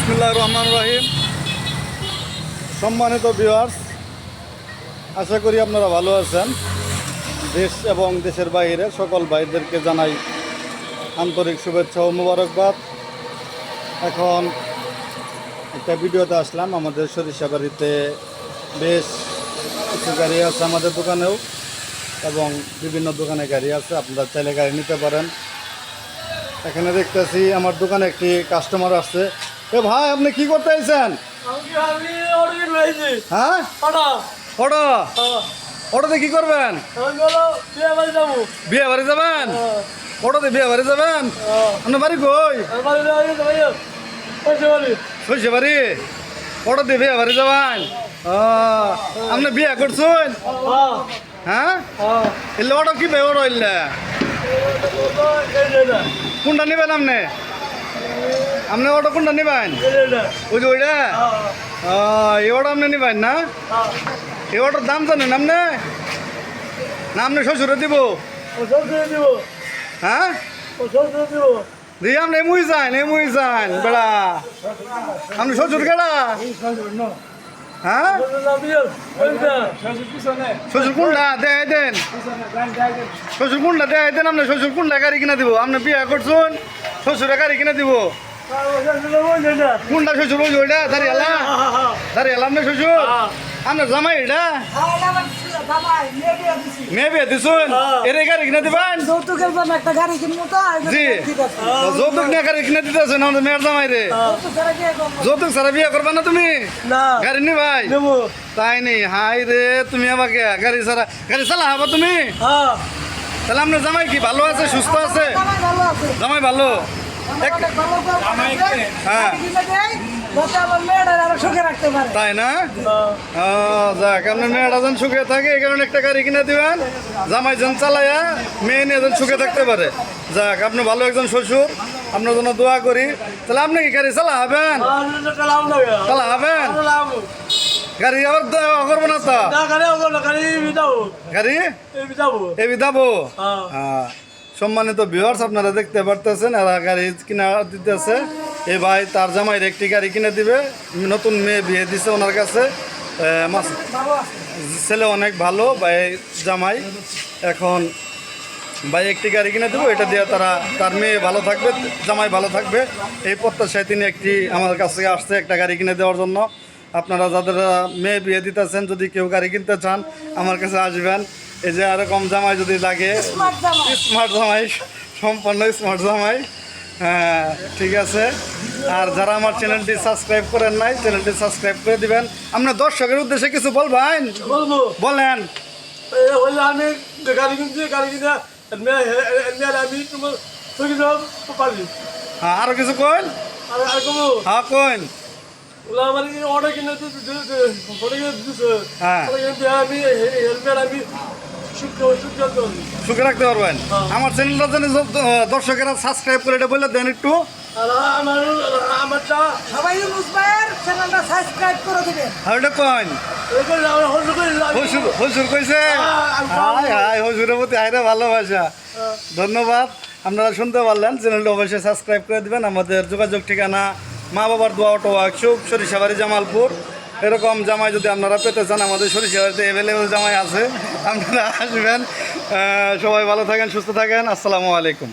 বিসমুল্লাহ রহমান রহিম। সম্মানিত ভিউয়ার্স আশা করি আপনারা ভালো আছেন। দেশ এবং দেশের বাইরে সকল ভাইদেরকে জানাই আন্তরিক শুভেচ্ছা ও মুবারকবাদ। এখন একটা ভিডিওতে আসলাম, আমাদের সরিষা বাড়িতে বেশ কিছু গাড়ি আছে আমাদের দোকানেও এবং বিভিন্ন দোকানে গাড়ি আছে, আপনারা চাইলে গাড়ি নিতে পারেন। এখানে দেখতেছি আমার দোকানে একটি কাস্টমার আসছে এ ভাই আপনি কি করতে আইছেন? হ্যাঁ? পাটা অটো? অটোতে কি করবেন? বিয়ে বাড়ি যাবেন? অটোতে বিয়ে বাড়ি যাবেন? আপনার বাড়ি কই? সইছে বাড়ি অটোতে বিয়ে বাড়ি যাবেন? আপনি বিয়ে করছেন? হ্যাঁ। হ্যাঁ? হ্যাঁ। এলে অটো কি বে অটো এলে? এই যে না কোনটা নেবেন আপনি? আপনি অটো কোনটা নেবেন? ওই যে ওইটা? ও, এই অটো আপনি নেবেন না? হ্যাঁ। এই অটোর দাম জানেন আপনি না আপনি শ্বশুরে দিব। হ্যাঁ? দিয়ে আপনি এমুই যান এমুই যান বেড়া। আপনি শ্বশুর কেডা? হ্যাঁ? শ্বশুর কোনটা? দেয় দেন। শ্বশুর কোনটা? দেয় দেন আপনি শ্বশুর কোনটা গাড়ি কিনা দিব? আপনি বিয়ে করছুন? শ্বশুরে গাড়ি কিনা দিব। কোনটা শ্বশুর ওই ওইটা দাঁড়িয়ে দাঁড়িয়ে আপনি শ্বশুর। আপনার জামাই এটা। মেয়ে বিয়ে দিছুন। এর গাড়ি কিনা দিবেন? যৌতুকের জন্য একটা গাড়ি কিনবো তো জি। যৌতুক নিয়ে গাড়ি কিনে দিতেছেন আমাদের মেয়ের জামাই রে। যৌতুক ছাড়া? বিয়ে করবা না তুমি? না। গাড়ি নি ভাই? তাই নেই হাই রে তুমি আমাকে গাড়ি ছাড়া গাড়ি চালা হবা তুমি? হ্যাঁ। তাহলে আপনার জামাই কি ভালো আছে, সুস্থ আছে? জামাই ভালো। হ্যাঁ। তাই না? যাক, আপনার মেয়েটা সুখে থাকে, এই কারণে একটা গাড়ি কিনে দিবেন। জামাই যেন মেয়ে নিয়ে সুখে থাকতে পারে। যাক, আপনি ভালো একজন শ্বশুর, আপনার জন্য দোয়া করি। তাহলে আপনি কি গাড়ি চালা হবেন চালা হবেন গাড়ি আবার করব না তো? গাড়ি দাবো হ্যাঁ। হ্যাঁ, সম্মানিত ভিউয়ার্স আপনারা দেখতে পারতেছেন এরা গাড়ি কিনা দিতেছে। এ ভাই তার জামাইয়ের একটি গাড়ি কিনে দিবে। নতুন মেয়ে বিয়ে দিছে ওনার কাছে। এ, ছেলে অনেক ভালো ভাই জামাই। এখন ভাই একটি গাড়ি কিনে দেবো এটা দিয়ে তারা তার মেয়ে ভালো থাকবে জামাই ভালো থাকবে। এই প্রত্যাশায় তিনি একটি আমার কাছ থেকে আসছে একটা গাড়ি কিনে দেওয়ার জন্য। আপনারা যাদের মেয়ে বিয়ে দিতেছেন যদি কেউ গাড়ি কিনতে চান আমার কাছে আসবেন। এই যে আরও কম জামাই যদি লাগে। স্মার্ট জামাই। স্মার্ট জামাই সম্পূর্ণ স্মার্ট জামাই। হ্যাঁ ঠিক আছে। আর যারা আমার চ্যানেলটি সাবস্ক্রাইব করেন নাই চ্যানেলটি সাবস্ক্রাইব করে দিবেন। আপনার দর্শকের উদ্দেশ্যে কিছু বলবেন বলব? বলেন। এই আমি গাড়ি কিনছি গাড়ি কিনে মেয়ের আমি তোমার পারি। হ্যাঁ আরও কিছু কইন? আর আর কমো? হ্যাঁ কইন। সুখে রাখতে পারবেন। হ্যাঁ। আমার চ্যানেলটা যেন আহ, দর্শকেরা সাবস্ক্রাইব করে এটা বলে দেন একটু। সবাই চ্যানেলটা সাবস্ক্রাইব করে দিবেন। আর এটা কইন? এরকম আমার হসু করে হসুর হসুর কইছে? হাই হাই হসুরের প্রতি হাইরা ভালোবাসা। ধন্যবাদ। আপনারা শুনতে পারলেন চ্যানেলটা অবশ্যই সাবস্ক্রাইব করে দিবেন। আমাদের যোগাযোগ ঠিকানা মা বাবার দোয়া অটো ওয়ার্কশপ সরিষাবাড়ি জামালপুর। এরকম জামাই যদি আপনারা পেতে চান, আমাদের সরিষাবাড়িতে অ্যাভেলেবেল জামাই আছে। আপনারা আসবেন। সবাই ভালো থাকেন, সুস্থ থাকেন। আসসালামু আলাইকুম।